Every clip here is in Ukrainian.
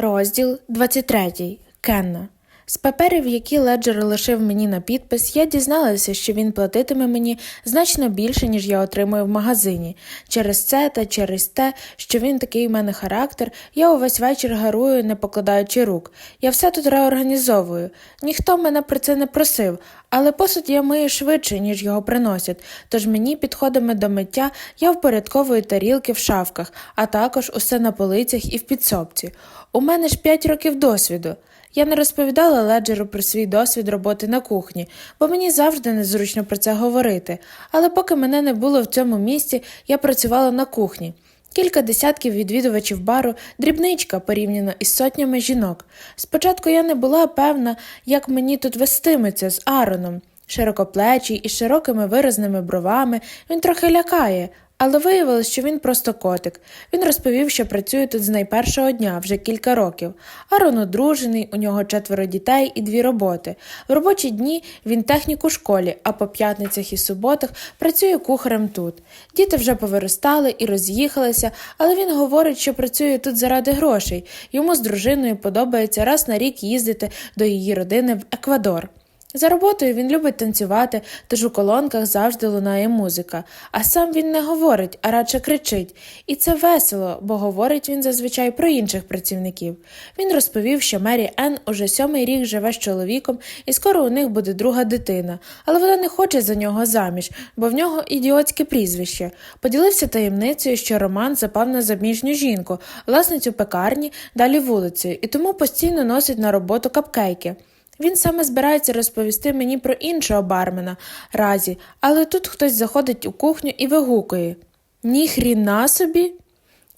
Розділ 23. Кенна. З паперів, які Леджер лишив мені на підпис, я дізналася, що він платитиме мені значно більше, ніж я отримую в магазині. Через це та через те, що він такий в мене характер, я увесь вечір гарую, не покладаючи рук. Я все тут реорганізовую. Ніхто мене про це не просив, але посуд я мию швидше, ніж його приносять, тож мені підходами до миття я впорядковую тарілки в шафках, а також усе на полицях і в підсобці. У мене ж п'ять років досвіду. Я не розповідала Леджеру про свій досвід роботи на кухні, бо мені завжди незручно про це говорити. Але поки мене не було в цьому місці, я працювала на кухні. Кілька десятків відвідувачів бару, дрібничка порівняно із сотнями жінок. Спочатку я не була певна, як мені тут вестиметься з Ароном. Широкоплечий із широкими виразними бровами він трохи лякає, але виявилось, що він просто котик. Він розповів, що працює тут з найпершого дня, вже кілька років. Арон одружений, у нього четверо дітей і дві роботи. В робочі дні він технік у школі, а по п'ятницях і суботах працює кухарем тут. Діти вже повиростали і роз'їхалися, але він говорить, що працює тут заради грошей. Йому з дружиною подобається раз на рік їздити до її родини в Еквадор. За роботою він любить танцювати, тож у колонках завжди лунає музика, а сам він не говорить, а радше кричить. І це весело, бо говорить він зазвичай про інших працівників. Він розповів, що Мері Енн уже сьомий рік живе з чоловіком, і скоро у них буде друга дитина, але вона не хоче за нього заміж, бо в нього ідіотське прізвище. Поділився таємницею, що Роман запав на заміжню жінку, власницю пекарні, далі вулицею, і тому постійно носить на роботу капкейки. Він саме збирається розповісти мені про іншого бармена разі, але тут хтось заходить у кухню і вигукує Ні хріна собі.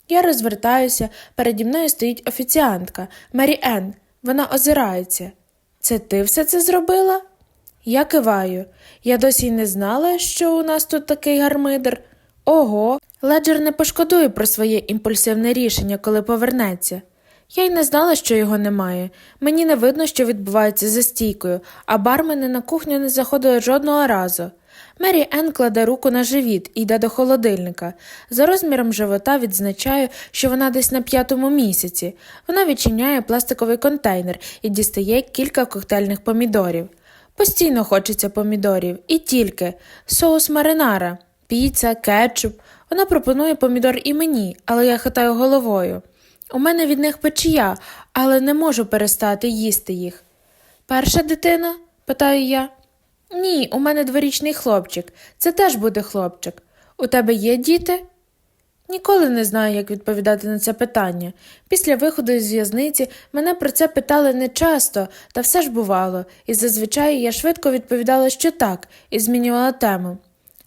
Я розвертаюся, переді мною стоїть офіціантка Мері Енн. Вона озирається. Це ти все це зробила? Я киваю. Я досі й не знала, що у нас тут такий гармидер. Ого, Леджер не пошкодує про своє імпульсивне рішення, коли повернеться. Я й не знала, що його немає. Мені не видно, що відбувається за стійкою, а бармени на кухню не заходили жодного разу. Мері Енн кладе руку на живіт і йде до холодильника. За розміром живота відзначаю, що вона десь на п'ятому місяці. Вона відчиняє пластиковий контейнер і дістає кілька коктейльних помідорів. Постійно хочеться помідорів, і тільки соус маринара, піца, кетчуп. Вона пропонує помідор і мені, але я хитаю головою. У мене від них печія, але не можу перестати їсти їх. Перша дитина? питаю я. Ні, у мене дворічний хлопчик. Це теж буде хлопчик. У тебе є діти? Ніколи не знаю, як відповідати на це питання. Після виходу із в'язниці мене про це питали не часто, та все ж бувало, і зазвичай я швидко відповідала, що так, і змінювала тему.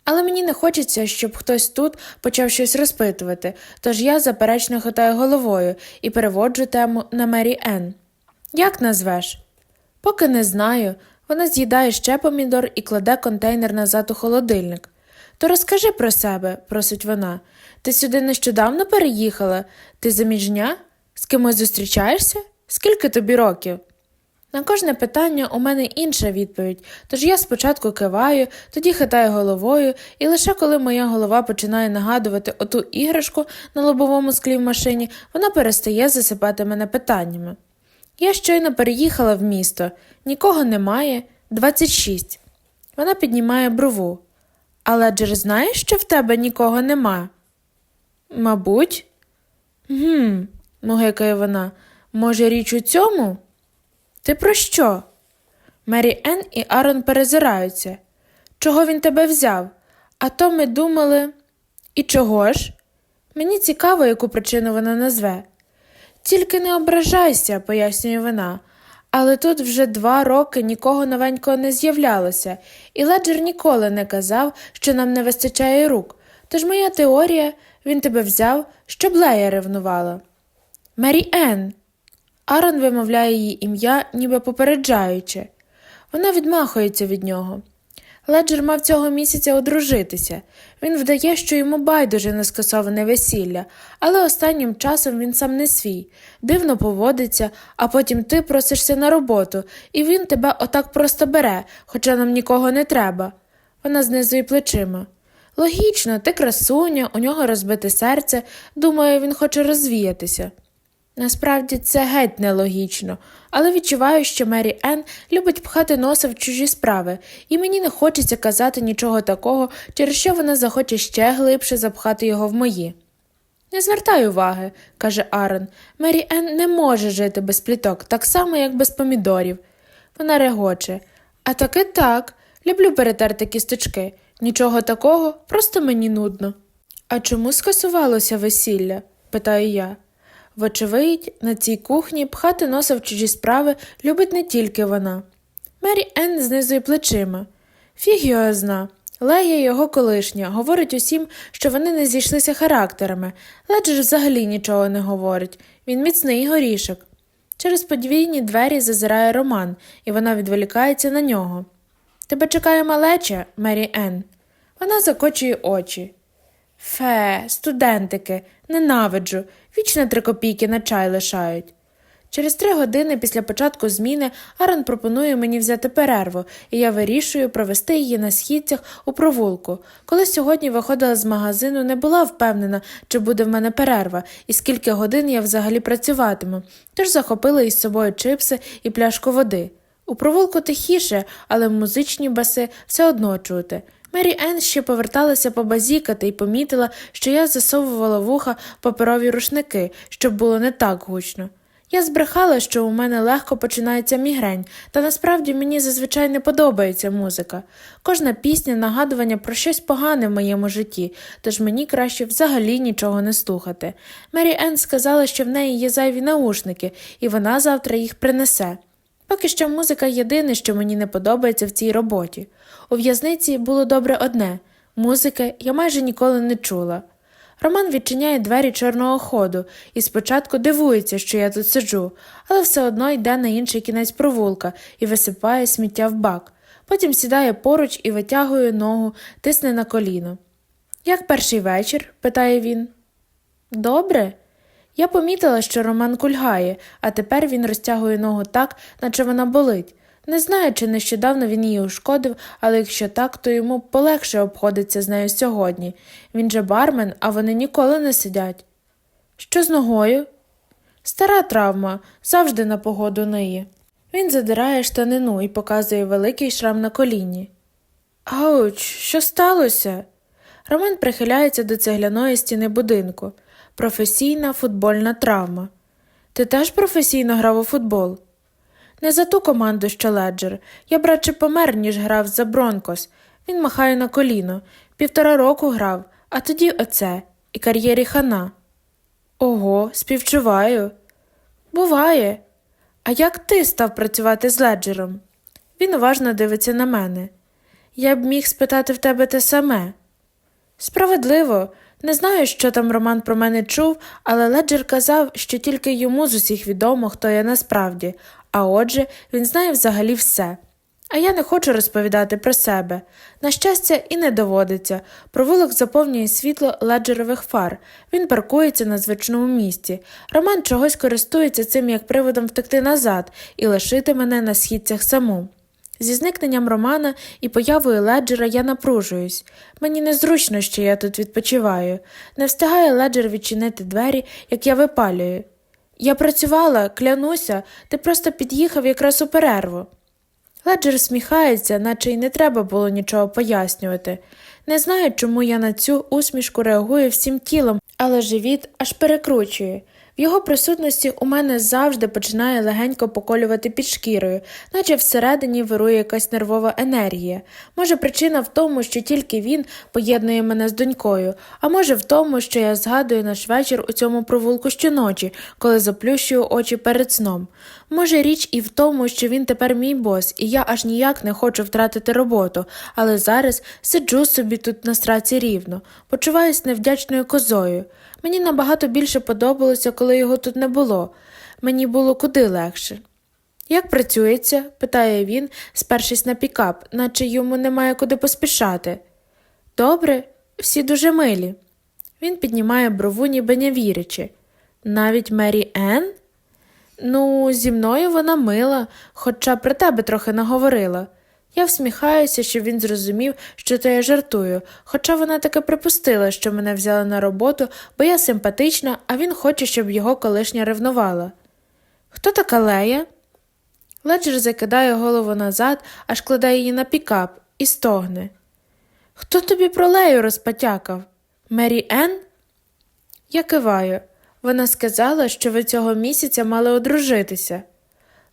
Але мені не хочеться, щоб хтось тут почав щось розпитувати, тож я заперечно хитаю головою і переводжу тему на Мері Енн. Як назвеш? Поки не знаю. Вона з'їдає ще помідор і кладе контейнер назад у холодильник. То розкажи про себе, просить вона. Ти сюди нещодавно переїхала? Ти заміжня? З кимось зустрічаєшся? Скільки тобі років? На кожне питання у мене інша відповідь, тож я спочатку киваю, тоді хитаю головою, і лише коли моя голова починає нагадувати оту іграшку на лобовому склі в машині, вона перестає засипати мене питаннями. Я щойно переїхала в місто, нікого немає, 26. Вона піднімає брову. Але Джер знаєш, що в тебе нікого нема? Мабуть. Гм, мугикає вона. Може, річ у цьому? Ти про що? Мері Енн і Арон перезираються. Чого він тебе взяв? А то ми думали. І чого ж? Мені цікаво, яку причину вона назве. Тільки не ображайся, пояснює вона. Але тут вже два роки нікого новенького не з'являлося, і Леджер ніколи не казав, що нам не вистачає рук. Тож моя теорія він тебе взяв, щоб Лея ревнувала. Мері Енн. Арон вимовляє її ім'я, ніби попереджаючи. Вона відмахується від нього. Леджер мав цього місяця одружитися. Він вдає, що йому байдуже на скасоване весілля, але останнім часом він сам не свій, дивно поводиться, а потім ти просишся на роботу, і він тебе отак просто бере, хоча нам нікого не треба. Вона знизує плечима. Логічно, ти красуня, у нього розбите серце, думаю, він хоче розвіятися. Насправді це геть нелогічно, але відчуваю, що Мері Енн любить пхати носа в чужі справи, і мені не хочеться казати нічого такого, через що вона захоче ще глибше запхати його в мої. Не звертай уваги, каже Арон. Мері Енн не може жити без пліток, так само, як без помідорів. Вона регоче. А таки так. Люблю перетерти кісточки. Нічого такого, просто мені нудно. А чому скасувалося весілля? питаю я. Вочевидь, на цій кухні пхати носа в чужі справи любить не тільки вона. Мері Енн знизує плечима. Фіг його зна. Лея його колишня говорить усім, що вони не зійшлися характерами. Леджер взагалі нічого не говорить. Він міцний горішок. Через подвійні двері зазирає Роман, і вона відволікається на нього. Тебе чекає малеча, Мері Енн. Вона закочує очі. Фе, студентики, ненавиджу, вічно три копійки на чай лишають. Через три години після початку зміни Арен пропонує мені взяти перерву, і я вирішую провести її на східцях у провулку. Коли сьогодні виходила з магазину, не була впевнена, чи буде в мене перерва, і скільки годин я взагалі працюватиму, тож захопила із собою чипси і пляшку води. У провулку тихіше, але музичні баси все одно чути. Мері Енн ще поверталася побазікати і помітила, що я засовувала вуха паперові рушники, щоб було не так гучно. Я збрехала, що у мене легко починається мігрень, та насправді мені зазвичай не подобається музика. Кожна пісня нагадування про щось погане в моєму житті, тож мені краще взагалі нічого не слухати. Мері Енн сказала, що в неї є зайві наушники, і вона завтра їх принесе. Поки що музика єдине, що мені не подобається в цій роботі. У в'язниці було добре одне музики я майже ніколи не чула. Роман відчиняє двері чорного ходу і спочатку дивується, що я тут сиджу, але все одно йде на інший кінець провулка і висипає сміття в бак. Потім сідає поруч і витягує ногу, тисне на коліно. Як перший вечір? питає він. Добре. Я помітила, що Роман кульгає, а тепер він розтягує ногу так, наче вона болить. Не знаю, чи нещодавно він її ушкодив, але якщо так, то йому полегше обходиться з нею сьогодні. Він же бармен, а вони ніколи не сидять. Що з ногою? Стара травма, завжди на погоду ниє. Він задирає штанину і показує великий шрам на коліні. Ауч, що сталося? Роман прихиляється до цегляної стіни будинку. Професійна футбольна травма. Ти теж професійно грав у футбол? Не за ту команду, що леджер. Я б радше помер, ніж грав за Бронкос. Він махає на коліно. Півтора року грав, а тоді оце, і кар'єрі хана. Ого, співчуваю. Буває. А як ти став працювати з леджером? Він уважно дивиться на мене. Я б міг спитати в тебе те саме. Справедливо, не знаю, що там Роман про мене чув, але Леджер казав, що тільки йому з усіх відомо, хто я насправді, а отже, він знає взагалі все. А я не хочу розповідати про себе. На щастя, і не доводиться. Провулок заповнює світло леджерових фар. Він паркується на звичному місці. Роман чогось користується цим як приводом втекти назад і лишити мене на східцях саму. Зі зникненням Романа і появою леджера я напружуюсь. Мені незручно, що я тут відпочиваю. Не встигає леджер відчинити двері, як я випалюю. Я працювала, клянуся, ти просто під'їхав якраз у перерву. Леджер сміхається, наче й не треба було нічого пояснювати. Не знаю, чому я на цю усмішку реагую всім тілом, але живіт аж перекручує. В його присутності у мене завжди починає легенько поколювати під шкірою, наче всередині вирує якась нервова енергія. Може, причина в тому, що тільки він поєднує мене з донькою, а може в тому, що я згадую наш вечір у цьому провулку щоночі, коли заплющую очі перед сном. Може, річ і в тому, що він тепер мій бос, і я аж ніяк не хочу втратити роботу, але зараз сиджу собі тут на страці рівно, почуваюсь невдячною козою. Мені набагато більше подобалося, коли його тут не було. Мені було куди легше. Як працюється? питає він, спершись на пікап, наче йому немає куди поспішати. Добре, всі дуже милі. Він піднімає брову, ніби не вірячи. Навіть Мері Енн? Ну, зі мною вона мила, хоча про тебе трохи наговорила. Я всміхаюся, щоб він зрозумів, що то я жартую, хоча вона таки припустила, що мене взяли на роботу, бо я симпатична, а він хоче, щоб його колишня ревнувала. Хто така Лея? Леджер закидає голову назад, аж кладе її на пікап і стогне. Хто тобі про Лею розпотякав? Мері Енн? Я киваю. Вона сказала, що ви цього місяця мали одружитися.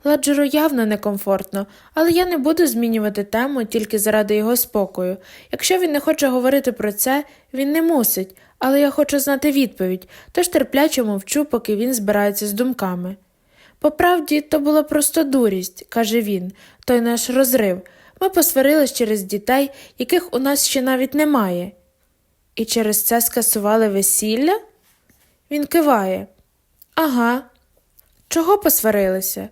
Ладжеру явно некомфортно, але я не буду змінювати тему тільки заради його спокою. Якщо він не хоче говорити про це, він не мусить, але я хочу знати відповідь, тож терпляче мовчу, поки він збирається з думками. По правді, то була просто дурість, каже він, той наш розрив. Ми посварились через дітей, яких у нас ще навіть немає. І через це скасували весілля? Він киває. Ага. Чого посварилися?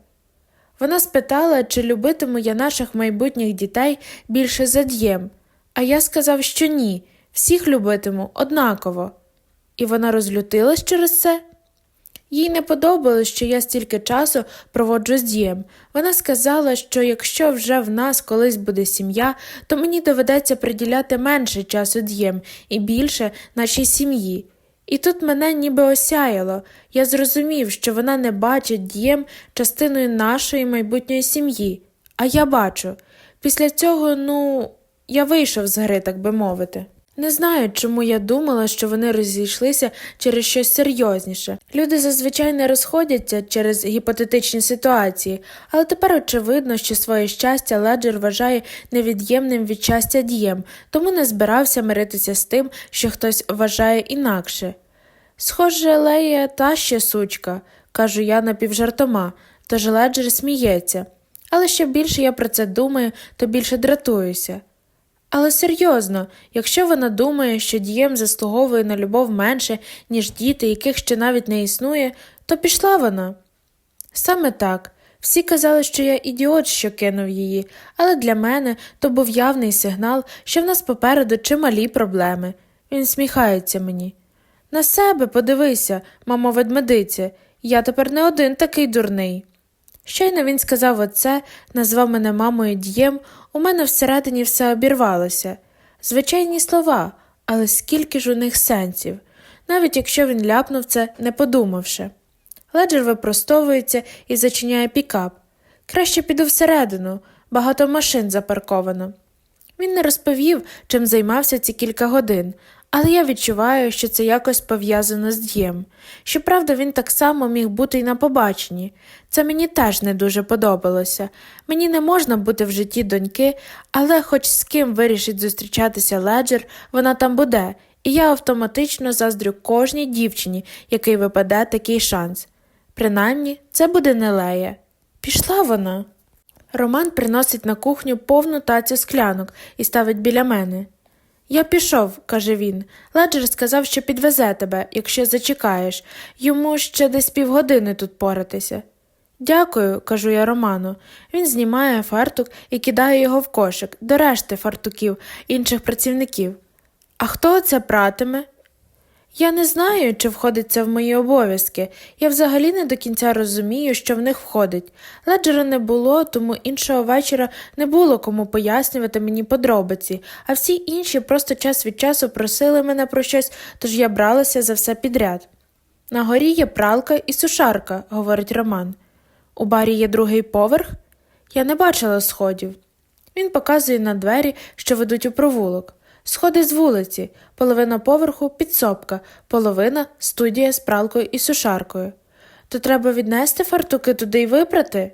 Вона спитала, чи любитиму я наших майбутніх дітей більше за дієм, а я сказав, що ні, всіх любитиму однаково. І вона розлютилась через це? Їй не подобалось, що я стільки часу проводжу з дієм. Вона сказала, що якщо вже в нас колись буде сім'я, то мені доведеться приділяти менше часу дієм і більше нашій сім'ї. І тут мене ніби осяяло. Я зрозумів, що вона не бачить дієм частиною нашої майбутньої сім'ї. А я бачу. Після цього, ну, я вийшов з гри, так би мовити. Не знаю, чому я думала, що вони розійшлися через щось серйозніше. Люди зазвичай не розходяться через гіпотетичні ситуації, але тепер очевидно, що своє щастя Леджер вважає невід'ємним від щастя дієм, тому не збирався миритися з тим, що хтось вважає інакше. Схоже, Лея та ще сучка, кажу я напівжартома, тож Леджер сміється. Але що більше я про це думаю, то більше дратуюся. Але серйозно, якщо вона думає, що дієм заслуговує на любов менше, ніж діти, яких ще навіть не існує, то пішла вона. Саме так. Всі казали, що я ідіот, що кинув її, але для мене то був явний сигнал, що в нас попереду чималі проблеми. Він сміхається мені. На себе подивися, мамо ведмедице, я тепер не один такий дурний. Щойно він сказав оце, назвав мене мамою дієм, у мене всередині все обірвалося. Звичайні слова, але скільки ж у них сенсів, навіть якщо він ляпнув це, не подумавши. Леджер випростовується і зачиняє пікап. Краще піду всередину, багато машин запарковано. Він не розповів, чим займався ці кілька годин, але я відчуваю, що це якось пов'язано з дієм. Щоправда, він так само міг бути й на побаченні. Це мені теж не дуже подобалося. Мені не можна бути в житті доньки, але хоч з ким вирішить зустрічатися леджер, вона там буде, і я автоматично заздрю кожній дівчині, який випаде такий шанс. Принаймні, це буде не Лея. Пішла вона. Роман приносить на кухню повну тацю склянок і ставить біля мене. Я пішов, каже він. Леджер сказав, що підвезе тебе, якщо зачекаєш. Йому ще десь півгодини тут поратися. Дякую, кажу я Роману. Він знімає фартук і кидає його в кошик до решти фартуків інших працівників. А хто це пратиме? Я не знаю, чи входить це в мої обов'язки. Я взагалі не до кінця розумію, що в них входить. Леджера не було, тому іншого вечора не було кому пояснювати мені подробиці, а всі інші просто час від часу просили мене про щось, тож я бралася за все підряд. На горі є пралка і сушарка, говорить Роман. У барі є другий поверх? Я не бачила сходів. Він показує на двері, що ведуть у провулок. Сходи з вулиці, половина поверху підсобка, половина студія з пралкою і сушаркою. То треба віднести фартуки туди й випрати?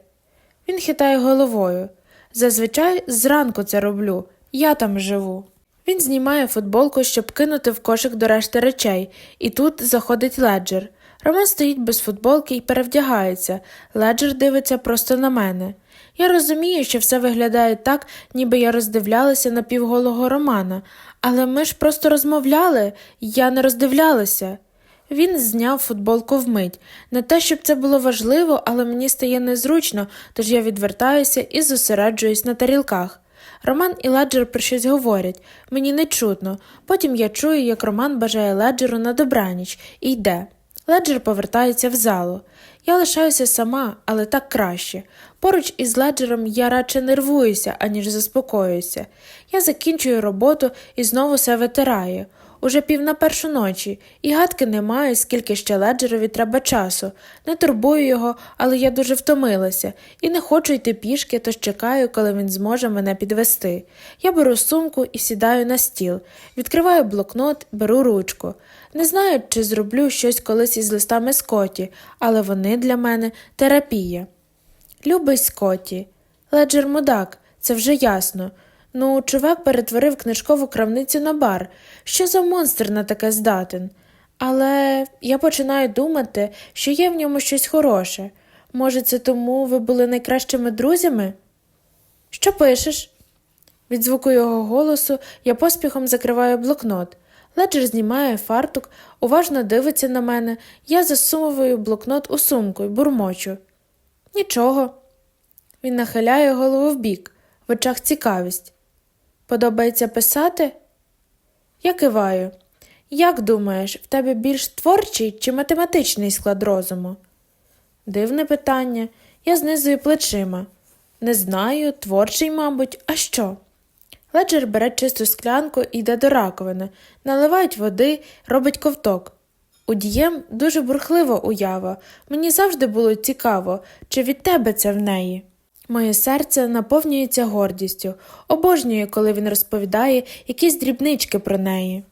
Він хитає головою. Зазвичай зранку це роблю, я там живу. Він знімає футболку, щоб кинути в кошик до решти речей, і тут заходить леджер. Роман стоїть без футболки і перевдягається. Леджер дивиться просто на мене. Я розумію, що все виглядає так, ніби я роздивлялася напівголого Романа, але ми ж просто розмовляли, я не роздивлялася. Він зняв футболку вмить. Не те, щоб це було важливо, але мені стає незручно, тож я відвертаюся і зосереджуюсь на тарілках. Роман і Леджер про щось говорять, мені не чутно. Потім я чую, як Роман бажає Леджеру на добраніч і йде. Леджер повертається в залу. Я лишаюся сама, але так краще. Поруч із леджером я радше нервуюся, аніж заспокоююся. Я закінчую роботу і знову все витираю. Уже пів на першу ночі, і гадки не маю, скільки ще леджерові треба часу. Не турбую його, але я дуже втомилася і не хочу йти пішки, тож чекаю, коли він зможе мене підвести. Я беру сумку і сідаю на стіл, відкриваю блокнот, беру ручку. Не знаю, чи зроблю щось колись із листами Скотті, але вони для мене терапія. Любий Скотті. Леджер мудак, це вже ясно. Ну, чувак перетворив книжкову крамницю на бар. Що за монстр на таке здатен? Але я починаю думати, що є в ньому щось хороше. Може, це тому ви були найкращими друзями? Що пишеш? Від звуку його голосу я поспіхом закриваю блокнот. Леджер знімає фартук, уважно дивиться на мене, я засовую блокнот у сумку і бурмочу. Нічого. Він нахиляє голову вбік, в очах цікавість. Подобається писати? Я киваю. Як думаєш, в тебе більш творчий чи математичний склад розуму? Дивне питання. Я знизую плечима. Не знаю, творчий, мабуть, а що? Леджер бере чисту склянку і йде до раковини, наливають води, робить ковток. У дієм дуже бурхлива уява. Мені завжди було цікаво, чи від тебе це в неї. Моє серце наповнюється гордістю, обожнює, коли він розповідає якісь дрібнички про неї.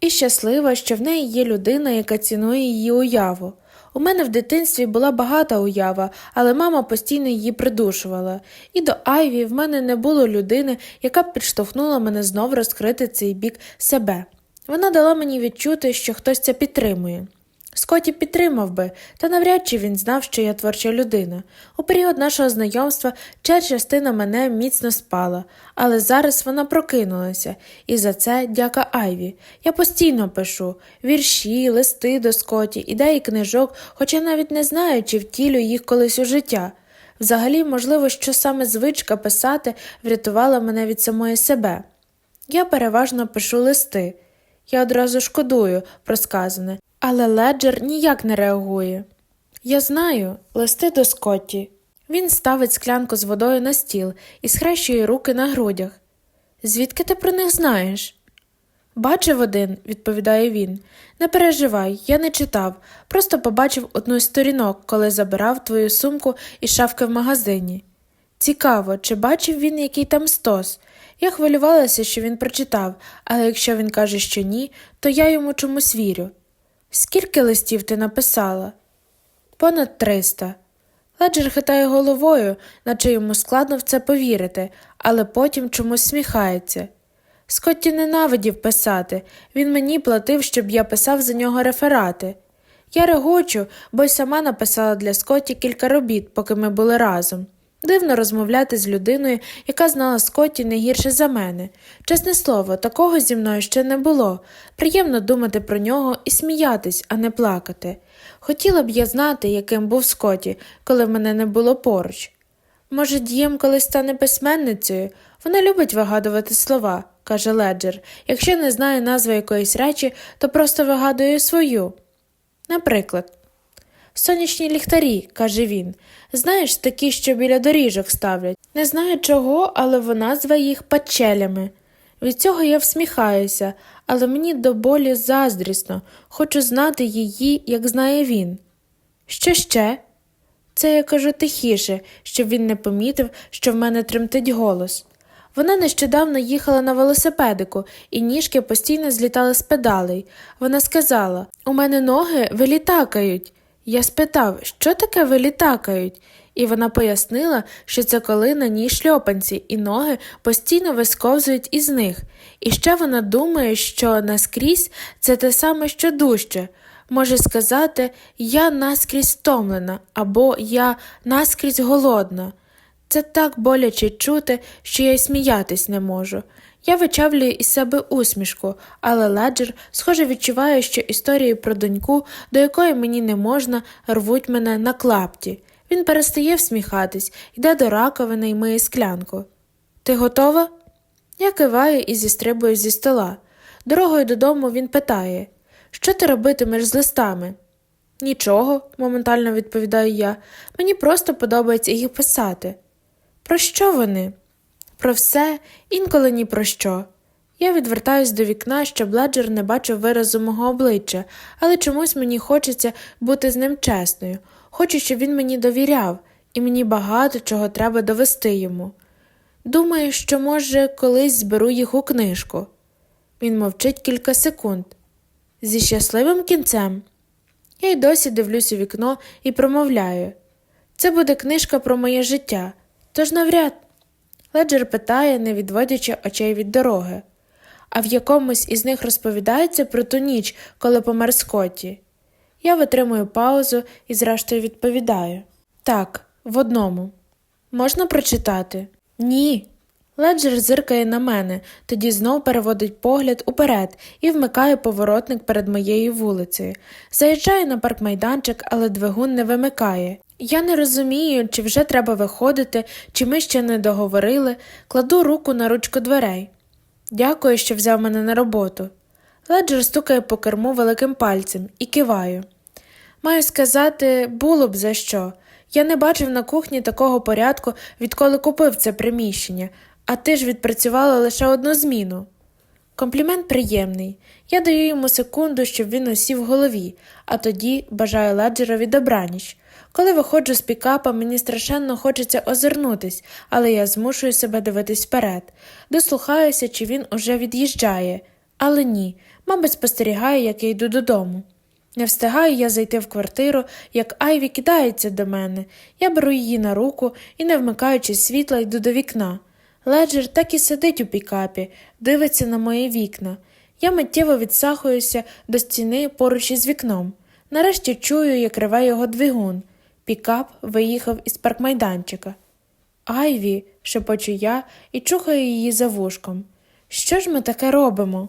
І щаслива, що в неї є людина, яка цінує її уяву. У мене в дитинстві була багата уява, але мама постійно її придушувала, і до Айві в мене не було людини, яка б підштовхнула мене знов розкрити цей бік себе. Вона дала мені відчути, що хтось це підтримує. Скотті підтримав би, та навряд чи він знав, що я творча людина. У період нашого знайомства ця частина мене міцно спала, але зараз вона прокинулася, і за це дяка Айві. Я постійно пишу вірші, листи до Скотті, ідеї книжок, хоча навіть не знаю, чи втілю їх колись у життя. Взагалі, можливо, що саме звичка писати врятувала мене від самої себе. Я переважно пишу листи. Я одразу шкодую про сказане, але леджер ніяк не реагує. Я знаю, листи до Скотті. Він ставить склянку з водою на стіл і схрещує руки на грудях. Звідки ти про них знаєш? Бачив один, відповідає він. Не переживай, я не читав, просто побачив одну з сторінок, коли забирав твою сумку із шафки в магазині. Цікаво, чи бачив він який там стос. Я хвилювалася, що він прочитав, але якщо він каже, що ні, то я йому чомусь вірю. Скільки листів ти написала? Понад триста. Леджер хитає головою, наче йому складно в це повірити, але потім чомусь сміхається. Скотті ненавидів писати, він мені платив, щоб я писав за нього реферати. Я регочу, бо й сама написала для Скотті кілька робіт, поки ми були разом. Дивно розмовляти з людиною, яка знала Скотті не гірше за мене. Чесне слово, такого зі мною ще не було. Приємно думати про нього і сміятись, а не плакати. Хотіла б я знати, яким був Скотті, коли мене не було поруч. Може, Дієм колись стане письменницею? Вона любить вигадувати слова, каже Леджер. Якщо не знає назви якоїсь речі, то просто вигадує свою. Наприклад, сонячні ліхтарі, каже він. Знаєш, такі, що біля доріжок ставлять. Не знаю чого, але вона зве їх пачелями. Від цього я всміхаюся, але мені до болі заздрісно, хочу знати її, як знає він. Що ще? Це я кажу тихіше, щоб він не помітив, що в мене тремтить голос. Вона нещодавно їхала на велосипедику, і ніжки постійно злітали з педалей. Вона сказала У мене ноги вилітакають. Я спитав, що таке вилітакають, і вона пояснила, що це коли на ній шльопанці, і ноги постійно висковзують із них. І ще вона думає, що наскрізь це те саме, що дужче. Може сказати, я наскрізь втомлена або я наскрізь голодна. Це так боляче чути, що я й сміятись не можу. Я вичавлюю із себе усмішку, але леджер, схоже, відчуває, що історії про доньку, до якої мені не можна, рвуть мене на клапті. Він перестає всміхатись, йде до раковини і миє склянку. Ти готова? Я киваю і зістрибую зі стола. Дорогою додому він питає Що ти робитимеш з листами? Нічого, моментально відповідаю я. Мені просто подобається їх писати. Про що вони? Про все, інколи ні про що. Я відвертаюсь до вікна, щоб Леджер не бачив виразу мого обличчя, але чомусь мені хочеться бути з ним чесною. Хочу, щоб він мені довіряв, і мені багато чого треба довести йому. Думаю, що, може, колись зберу їх у книжку. Він мовчить кілька секунд. Зі щасливим кінцем. Я й досі дивлюсь у вікно і промовляю. Це буде книжка про моє життя, тож навряд. Леджер питає, не відводячи очей від дороги. А в якомусь із них розповідається про ту ніч, коли помер Скотті. Я витримую паузу і зрештою відповідаю. Так, в одному. Можна прочитати? Ні. Леджер зиркає на мене, тоді знов переводить погляд уперед і вмикає поворотник перед моєю вулицею. Заїжджаю на паркмайданчик, але двигун не вимикає. Я не розумію, чи вже треба виходити, чи ми ще не договорили, кладу руку на ручку дверей. Дякую, що взяв мене на роботу. Леджер стукає по керму великим пальцем і киваю. Маю сказати, було б за що. Я не бачив на кухні такого порядку, відколи купив це приміщення, а ти ж відпрацювала лише одну зміну. Комплімент приємний. Я даю йому секунду, щоб він осів голові, а тоді бажаю Леджерові добраніч. Коли виходжу з пікапа, мені страшенно хочеться озирнутись, але я змушую себе дивитись вперед. Дослухаюся, чи він уже від'їжджає. Але ні, мабуть, спостерігає, як я йду додому. Не встигаю я зайти в квартиру, як Айві кидається до мене. Я беру її на руку і, не вмикаючи світла, йду до вікна. Леджер так і сидить у пікапі, дивиться на мої вікна. Я миттєво відсахуюся до стіни поруч із вікном. Нарешті чую, як реве його двигун. Пікап виїхав із паркмайданчика. Айві, шепочу я і чухаю її за вушком. Що ж ми таке робимо?